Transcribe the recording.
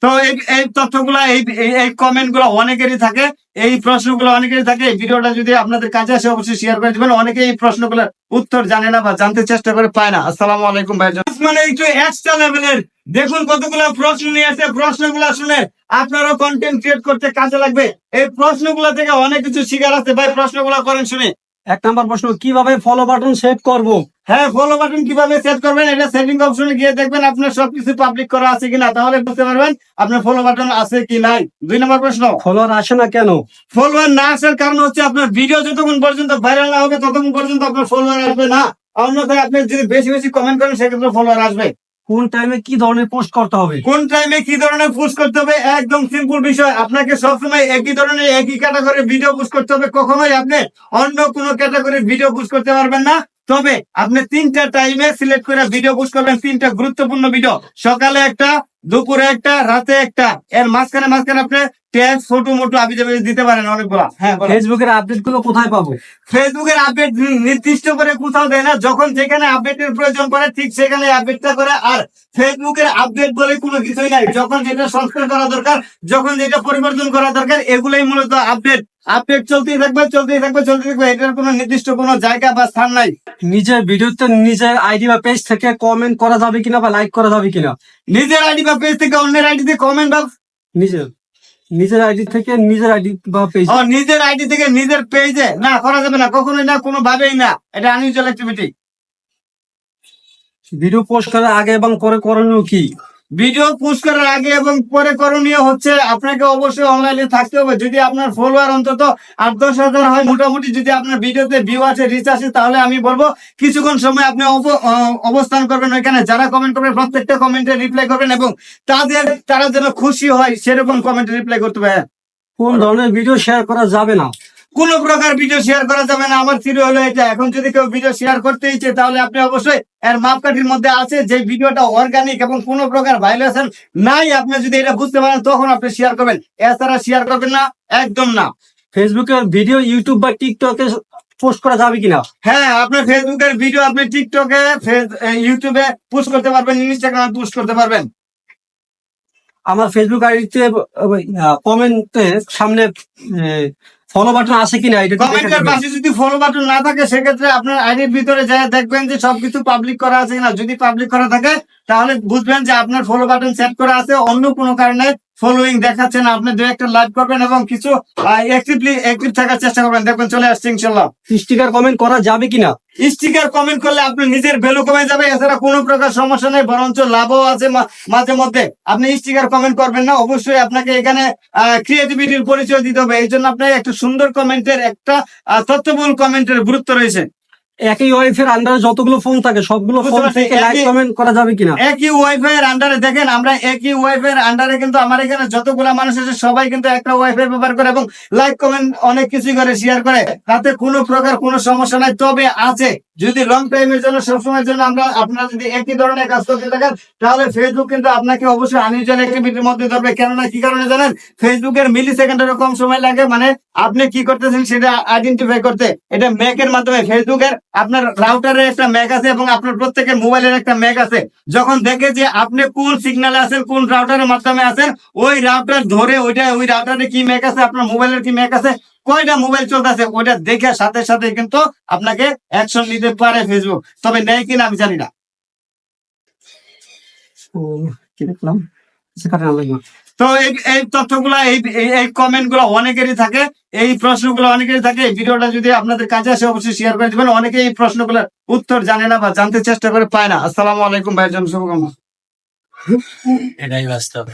তো এই এই তথ্যগুলা, এই, এই- কমেন্টগুলো অনেকেরই থাকে। এই প্রশ্নগুলো অনেকেরই থাকে। এই ভিডিওটা যদি আপনাদের কাছে আসে, অবশ্যই শেয়ার করে দিবেন। অনেকে এই প্রশ্নগুলোর উত্তর জানে না বা জানতে চেষ্টা করে পায় না। আসসালামু আলাইকুম ভাইজান। মানে একটু এক্সট্রা লেভেলের দেখুন কতগুলো প্রশ্ন নিয়ে আসে। প্রশ্নগুলো শুনে আপনারও কন্টেন্ট ক্রিয়েট করতে কাজে লাগবে। এই প্রশ্নগুলো থেকে অনেক কিছু শিকার আছে। ভাই, প্রশ্নগুলো করেন শুনে। এক নাম্বার প্রশ্ন, কীভাবে ফলো বাটন সেট করব? হ্যাঁ ফলো বাটন কীভাবে সেট করবেন এটা সেটিং অপশনে গিয়ে দেখবেন আপনার সবকিছু পাবলিক করা আছে কিনা তাহলে বুঝতে পারবেন আপনার ফলো বাটন আছে কি নাই। দুই নম্বর প্রশ্ন। ফলোয়ার আসে না কেন? ফলোয়ার না আসার কারণ হচ্ছে আপনার ভিডিও যতক্ষণ পর্যন্ত ভাইরাল না হবে ততক্ষণ পর্যন্ত আপনার ফলোয়ার আসবে না। অন্যথায় আপনি যদি বেশি বেশি কমেন্ট করেন সেক্ষেত্রে ফলোয়ার আসবে। কোন টাইমে কি ধরনের পোস্ট করতে হবে? কোন টাইমে কি ধরনের পোস্ট করতে হবে? একদম সিম্পল বিষয়। আপনাকে সবসময় একই ধরনের একই ক্যাটাগরির ভিডিও পোস্ট করতে হবে। কখনোই আপনি অন্য কোনো ক্যাটাগরির ভিডিও পোস্ট করতে পারবেন না। তবে আপনি তিনটা টাইমে সিলেক্ট করে ভিডিও পোস্ট করবেন তিনটা গুরুত্বপূর্ণ ভিডিও সকালে একটা দুপুরে একটা রাতে একটা। এর মাঝখানে মাঝখানে আপনি টেক্সট ফটো মোটো আবি দিতে পারেন অনেকগুলা। হ্যাঁ ফেসবুকের আপডেটগুলো কোথায় পাবো? ফেসবুকের আপডেট নির্দিষ্ট করে কোথাও দেয় না। যখন যেখানে আপডেটের প্রয়োজন পড়ে ঠিক সেখানে আপডেটটা করে। আর ফেসবুকের আপডেট বলে কোনো কিছুই নাই। যখন যেটা সংস্কার করা দরকার যখন যেটা পরিবর্তন করা দরকার এগুলোই মূলত আপডেট আপডেট চলতেই থাকবে চলতেই থাকবে চলতে থাকবে এটার কোনো নির্দিষ্ট কোনো জায়গা বা স্থান নাই। নিজের ভিডিওতে নিজের আইডি বা পেজ থেকে কমেন্ট করা যাবে কিনা বা লাইক করা যাবে কিনা? নিজের আইডি বা পেজ থেকে অন্যের আইডিতে কমেন্ট বা নিজের। নিজের আইডি থেকে নিজের আইডি বা পেজ ও, নিজের আইডি থেকে নিজের পেজে না করা যাবে না। কখনোই না কোনো ভাবেই না। এটা আনইউজুয়াল অ্যাক্টিভিটি ভিডিও পোস্ট করার আগে এবং পরে করণীয় কি? ভিডিও পোস্ট করার আগে এবং পরে করণীয় হচ্ছে আপনাকে অবশ্যই অনলাইনে থাকতে হবে। যদি আপনার ফলোয়ার অন্তত আট দশ হাজার হয় মোটামুটি যদি আপনার ভিডিওতে ভিউ আছে রিচ আছে, তাহলে আমি বলব কিছুক্ষণ সময় আপনি অব- অবস্থান করবেন ওইখানে। যারা কমেন্ট করবেন, প্রত্যেকটা কমেন্টে রিপ্লাই করবেন এবং তাদের, তারা যেন খুশি হয়, সেরকম কমেন্টে রিপ্লাই করতে হবে কোন ধরনের ভিডিও শেয়ার করা যাবে না। কোন প্রকার ভিডিও শেয়ার করা যাবে না আমার থিওরি হলো এটা। এখন যদি কেউ ভিডিও শেয়ার করতে ইচ্ছে তাহলে আপনি অবশ্যই এর মাপকাঠির মধ্যে আছে যে ভিডিওটা অর্গানিক এবং কোন প্রকার ভাইলেশন নাই। আপনি যদি এটা বুঝতে পারেন তখন আপনি শেয়ার করবেন। এছাড়া শেয়ার করবেন না একদম না। ফেসবুকের ভিডিও ইউটিউব বা টিকটকে পোস্ট করা যাবে কিনা? হ্যাঁ আপনার ফেসবুকের ভিডিও আপনি টিকটকে ইউটিউবে পোস্ট করতে পারবেন ইনস্টাগ্রামে পোস্ট করতে পারবেন। আমার ফেসবুক আইডিতে কমেন্টে সামনে ফলো বাটন আছে কিনা এটা কমেন্টের পাশে যদি ফলো বাটন না থাকে, সেক্ষেত্রে আপনার আইডির ভিতরে যায়, দেখবেন যে সবকিছু পাবলিক করা আছে কিনা। যদি পাবলিক করা থাকে, তাহলে বুঝবেন যে আপনার ফলো বাটন সেট করা আছে, অন্য কোনো কারণে ফলোইং দেখাচ্ছেন আপনি দু একটা লাইক করবেন এবং কিছু অ্যাক্টিভলি অ্যাক্টিভ থাকার চেষ্টা করবেন। দেখবেন চলে আসছে ইনশাল্লাহ স্টিকার কমেন্ট করা যাবে কিনা? স্টিকার কমেন্ট করলে আপনি নিজের ভ্যালু কমে যাবে। এছাড়া কোনো প্রকার সমস্যা নেই বরঞ্চ লাভও আছে মাঝে মধ্যে। আপনি স্টিকার কমেন্ট করবেন না অবশ্যই আপনাকে এখানে ক্রিয়েটিভিটির পরিচয় দিতে হবে। এই জন্য আপনার একটা সুন্দর কমেন্টের একটা তথ্যবহুল কমেন্টের গুরুত্ব রয়েছে। একই ওয়াইফের আন্ডারে যতগুলো ফোন থাকে সবগুলো ফোন থেকে লাইক কমেন্ট করা যাবে কিনা? একই ওয়াইফাই এর আন্ডারে দেখেন আমরা একই ওয়াইফাই এর আন্ডারে কিন্তু আমার এখানে যতগুলা মানুষ আছে সবাই কিন্তু একটা ওয়াইফাই ব্যবহার করে এবং লাইক কমেন্ট অনেক কিছু করে শেয়ার করে। তাতে কোনো প্রকার কোনো সমস্যা নাই তবে আছে। যদি লং টাইমের জন্য সবসময়ের জন্য আমরা আপনারা যদি একই ধরনের কাজ করতে থাকেন তাহলে ফেসবুক কিন্তু আপনাকে অবশ্যই আনইউজুয়াল অ্যাক্টিভিটির মধ্যে ধরবে। কেননা কি কারণে জানেন? ফেসবুকের মিলি সেকেন্ডেরও কম সময় লাগে মানে আপনি কি করতেছেন সেটা আইডেন্টিফাই করতে। এটা ম্যাকের মাধ্যমে ফেসবুকের আপনার রাউটারের একটা ম্যাক আছে এবং আপনার প্রত্যেকের মোবাইলের একটা ম্যাক আছে। যখন দেখে যে আপনি কোন সিগন্যালে আছেন, কোন রাউটারের মাধ্যমে আছেন, ওই রাউটার ধরে ওইটা, ওই রাউটারে কি ম্যাক আছে, আপনার মোবাইলের কি ম্যাক আছে, কয়টা মোবাইল চলতেছে, ওইটা দেখে সাথে সাথে কিন্তু আপনাকে অ্যাকশন নিতে পারে ফেসবুক তবে নেয় কিনা আমি জানি না। তো এই তথ্যগুলা, এই, এই- এই কমেন্টগুলো অনেকেরই থাকে। এই প্রশ্নগুলো অনেকেরই থাকে। এই ভিডিওটা যদি আপনাদের কাছে আসে, অবশ্যই শেয়ার করে দেবেন। অনেকে এই প্রশ্নগুলোর উত্তর জানে না বা জানতে চেষ্টা করে পায় না। আসসালামু আলাইকুম ভাইজান, শুভকামনা। এটাই বাস্তব।